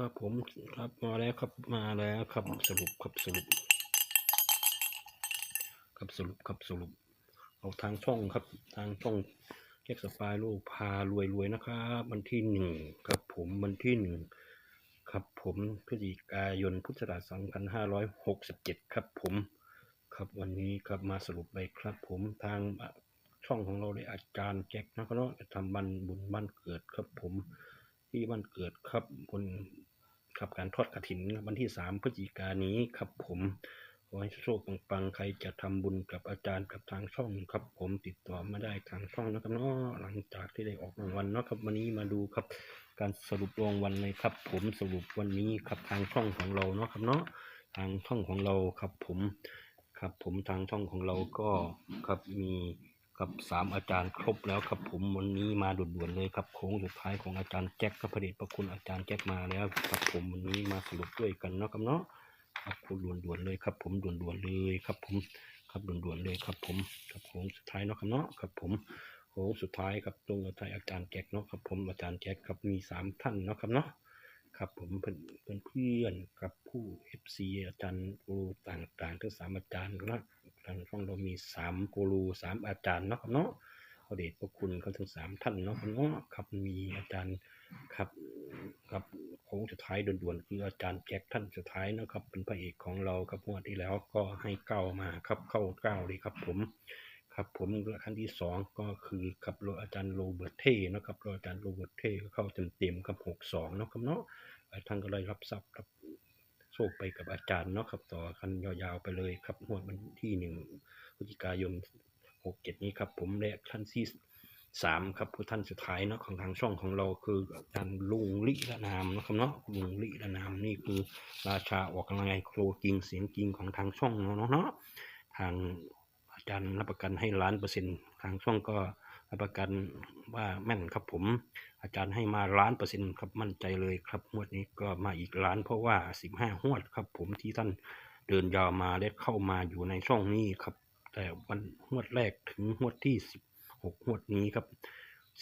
ครับผมครับมาแล้วครับมาแล้วครับสรุปครับสรุปครับสรุปครับสรุป เอาทางช่องครับ ทางช่องแจ็คสปายลูกพารวยรวยนะครับวันที่หนึ่งครับผมวันที่หนึ่งครับผมพฤศจิกายนพุทธศักราชสองพันห้าร้อยหกสิบเจ็ดครับผม ครับวันนี้ครับมาสรุปไปครับ ผมทางช่องของเราได้อาจารย์แจ็คนะครับเนาะจะทำบันบุญบ้านเกิดครับผมที่บ้านเกิดครับบน ครับการทอดกระถินวันที่สามพฤศจิกายนนี้ครับผมขอให้โชคปังๆ ใครจะทำบุญกับอาจารย์กับทางช่องครับ ผมติดต่อมาได้ทางช่องนะครับเนาะหลังจากที่ได้ออกรางวัลเนาะครับวันนี้มาดูครับ การสรุปรางวัลเลยครับ ผมสรุปวันนี้ครับทางช่องของเราเนาะครับเนาะทางช่องของเราครับผมครับผมทางช่องของเราก็ครับมี กับสามอาจารย์ครบแล้วครับผมวันนี้มาด่วนๆเลยครับโค้งสุดท้ายของอาจารย์แจ็คครับพระเดชพระคุณอาจารย์แจ็คมาแล้วครับผมวันนี้มาสรุปด้วยกันเนาะครับเนาะครับคุณด่วนๆเลยครับ ผมด่วนๆเลยครับผมครับด่วนๆเลยครับผมครับโค้งสุดท้ายเนาะครับเนาะครับผมโค้งสุดท้ายครับตรงกับท้ายอาจารย์แจ็คเนาะครับผมอาจารย์แจ็คครับมีสามท่านเนาะครับเนาะครับผมเป็นเป็นเพื่อนกับผู้เอฟซีอาจารย์กูรูต่างๆทั้งสามอาจารย์นะ ช่องเรามีสามกูรูสามอาจารย์เนาะครับเนาะขอเดชพระคุณเขาทั้งสามท่านเนาะครับเนาะครับมีอาจารย์ครับครับโค้งสุดท้ายด่วนๆคืออาจารย์แจ็คท่านสุดท้ายนะครับ เป็นพระเอกของเราครับงวดที่แล้วก็ให้เก้ามาครับเข้าเก้าเลยครับ ผมครับผมขั้นที่สองก็คือครับอาจารย์โรเบิร์ตเท่นะครับอาจารย์โรเบิร์ตเท่ก็เข้าเต็มๆครับหกสองเนาะครับเนาะท่านก็เลยรับทรัพย์รับ โชคไปกับอาจารย์เนาะครับ ต่อกันยาวๆไปเลยครับงวดวันที่หนึ่งพฤศจิกายนหกเจ็ดนี้ครับ ผมและท่านที่สามครับผู้ท่านสุดท้ายเนาะของทางช่องของเราคืออาจารย์ลุงลิละนามนะครับเนาะลุงลิละนามนี่คือราชาออกกำลังกายโครจริงเสียงจริงของทางช่องเนาะเนาะทางอาจารย์รับประกันให้ล้านเปอร์เซ็นต์ทางช่องก็ รับประกันว่าแม่นครับผม อาจารย์ให้มาล้านเปอร์เซ็นต์ครับมั่นใจเลยครับงวดนี้ก็มาอีกล้านเพราะว่าสิบห้าหวดครับ ผมที่ท่านเดินยาวมาได้เข้ามาอยู่ในช่องนี้ครับ แต่วันหวดแรกถึงหวดที่สิบหกหวดนี้ครับ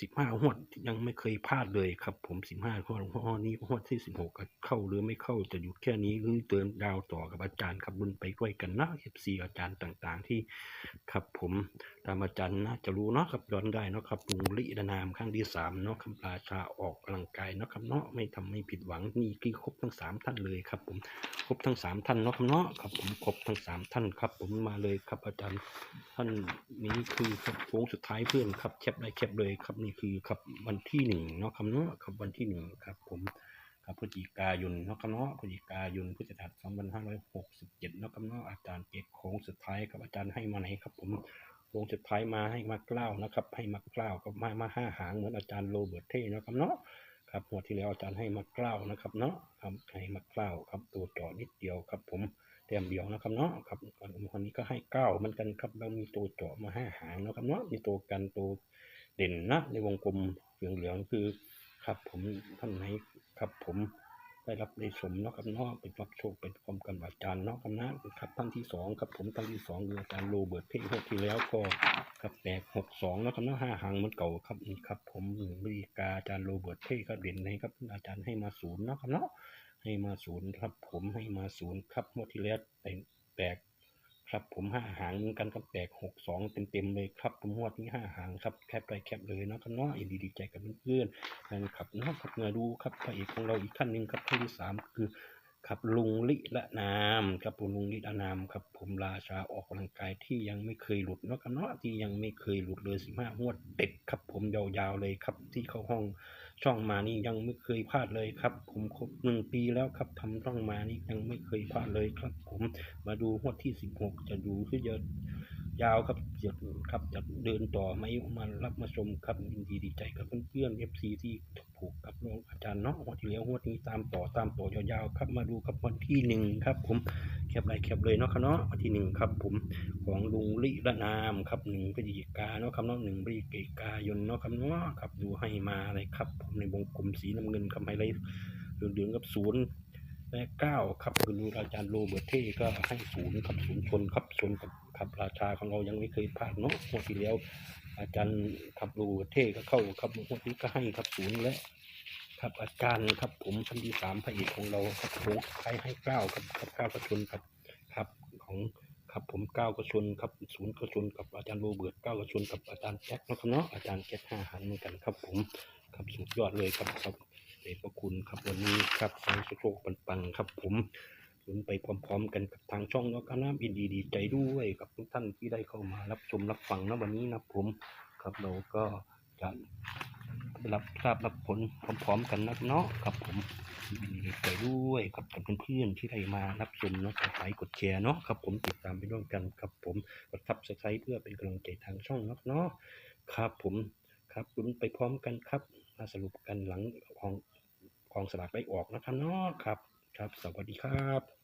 สิบห้าหวดยังไม่เคยพลาดเลยครับ ผมสิบห้าหวดหวดนี้หวดที่สิบหกเข้าหรือไม่เข้าจะอยู่แค่นี้หรือเดินดาวต่อกับอาจารย์ครับบุญไปด้วยกันนะเอฟซีอาจารย์ต่างๆ ที่ครับผมตามอาจารย์นะจะรู้เนาะครับย้อนได้เนาะครับลุงลิดนามครั้งที่สามเนาะครับราชาออกกำลังกายเนาะครับเนาะไม่ทำไม่ผิดหวังนี่คือครบทั้งสามท่านเลยครับ ผมครบทั้งสามท่านเนาะครับเนาะครับผมครบทั้งสามท่านครับ ผมมาเลยครับอาจารย์ท่านนี้คือครับโค้งสุดท้ายเพื่อนครับแคปได้แคปเลยครับนี่คือครับวันที่หนึ่งเนาะครับเนาะครับวันที่หนึ่งครับผมครับพฤศจิกายนเนาะครับเนาะพฤศจิกายนพุทธศักราช2567เนห้าะครับเจ็ดเนาะคำเนาะอาจารย์เก็บโค้งสุดท้ายครับอาจารย์ให้มาไหนครับ ผมโค้งสุดท้ายมาให้มากล้าวนะครับ ให้มากล้าวก็มามาห้าหางเหมือนอาจารย์โรเบิร์ตเท่เนาะครับเนาะครับหัวดที่แล้วอาจารย์ให้มากล้าวนะครับเนาะครับให้มากล้าวครับตัวจอนิดเดียวครับ ผมเต็มเดียวนะครับเนาะครับวันนี้ก็ให้เก้าเหมือนกันครับเรามีตัวเจาะมาห้าหางเนาะครับเนาะมีตัวกันตัว เด่นนะในวงกลมเหลืองๆคือครับผมท่านให้ครับผมได้รับได้สมเนาะครับเนาะเป็นรับโชคเป็นความกันอาจารย์เนาะครับนะครับท่านที่สองครับผมท่านที่สองคืออาจารย์โรเบิร์ตเพ่งวดที่แล้วก็ครับแตกหกสองเนาะครับเนาะห้าหางมันเก่าครับนี่ครับ ผมหนึ่งบริกาอาจารย์โรเบิร์ตเพ่ก็เด่นให้ครับอาจารย์ให้มาศูนย์เนาะครับเนาะให้มาศูนย์ครับผมให้มาศูนย์ครับงวดที่แล้วแตแตก ครับผมห้าหางเหมือนกันครับแตกหกสองเต็มเต็มๆเลยครับผมงวดนี้ห้าหางครับแคบไปแคบเลยเนาะครับเนาะยินดีดีใจกับเพื่อนๆแฟนคลับเนาะครับเงาดูครับพระเอกของเราอีกท่านหนึ่งครับท่านที่สามคือ ครับลุงลิละนามครับลุงลิละนามครับผมราชาออกกำลังกายที่ยังไม่เคยหลุดเนาะครับเนาะที่ยังไม่เคยหลุดเลยสิบห้างวดเด็ดครับ ผมยาวๆเลยครับ ที่เข้าห้องช่องมานี่ยังไม่เคยพลาดเลยครับ ผมครบหนึ่งปีแล้วครับทำช่องมานี่ยังไม่เคยพลาดเลยครับ ผมมาดูงวดที่สิบหกจะดูคือจะ ยาวครับจะครับจะเดินต่อไหมมารับมาชมครับยินดีดีใจกับเพื่อนๆเอฟซีที่ถูกกับน้องอาจารย์เนาะงวดที่แล้วงวดนี้ตามต่อตามต่อยาวๆครับมาดูครับวันที่หนึ่งครับ ผมแคปไลน์แคปเลยเนาะครับเนาะวันที่หนึ่งครับ ผมของลุงลิละนามครับหนึ่งพฤศจิกาเนาะครับเนาะหนึ่งพฤศจิกายนเนาะครับเนาะครับดูให้มาเลยครับ ผมในวงกลมสีน้ำเงินคำไฮไลท์เหลืองๆกับศูนย์และเก้าครับคุณอาจารย์โรเบิร์ตเท่ก็ให้ศูนย์ครับศูนย์ชนครับชนกับ ครับราชาของเรายังไม่เคยพลาดเนาะงวดที่แล้ว อาจารย์ขับรเบิร์ตเท่ก็เข้าครับงวดนี้ก็ให้ครับศูนย์และคครับอาจารย์ครับผมชั้นที่สามพระเอกของเราครับผมใครให้เก้าครับครับเก้ากระชุนครับครับของครับผมเก้ากระชุนครับศูนย์กระชุนกับอาจารย์โรเบิร์ตเก้ากระชุนกับอาจารย์แจ็คนะครับเนาะอาจารย์แจ็คห้าหันเหมือนกันครับผมครับสุดยอดเลยครับครับเดชพระคุณครับวันนี้ครับทางโชคปังๆครับผม ลุ้นไปพร้อมๆ กันกับทางช่องแล้วก็น้ำอินดีดีใจด้วยกับทุกท่านที่ได้เข้ามารับชมรับฟังนะวันนี้นะผมครับเราก็จะรับทราบรับผลพร้อม ๆ กันนะเนาะครับผมยินดีใจด้วยครับกับเพื่อนๆที่ได้มารับชมเนาะกดไลค์กดแชร์เนาะครับผมติดตามไปด้วยกันครับผมกดซับสไครต์เพื่อเป็นกำลังใจทางช่องเนาะเนาะครับผมครับลุ้นไปพร้อมกันครับมาสรุปกันหลังของกองสลากได้ออกนะครับเนาะครับ ครับ สวัสดีครับ